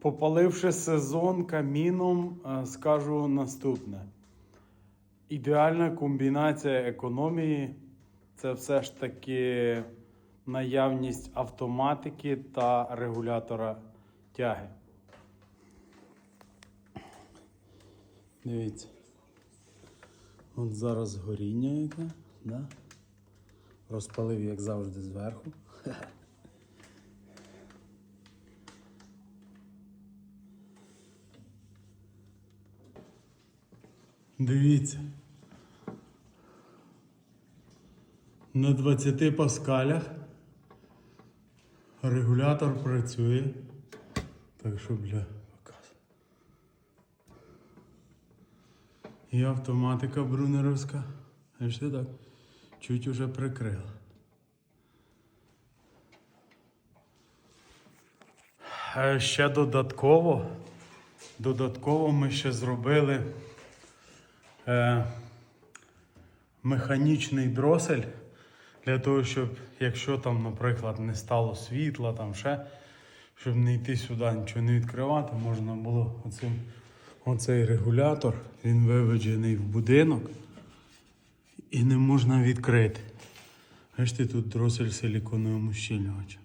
Попаливши сезон каміном, е, скажу наступне. Ідеальна комбінація економії це все ж таки наявність автоматики та регулятора тяги. Дивіться. От зараз горіння яке, да? розпалив, як завжди, зверху. Дивіться. На 20 паскалях регулятор працює. Так що, бля, показ. І автоматика брунеровська. Бачите так? Чуть уже прикрила. Е, Ще додатково, додатково ми ще зробили е, механічний дросель для того, щоб, якщо там, наприклад, не стало світла, там ще, щоб не йти сюди, нічого не відкривати, можна було оцим, оцей регулятор, він виведений в будинок і не можна відкрити. Бачите, тут дросель силіконовим ущільнювачем.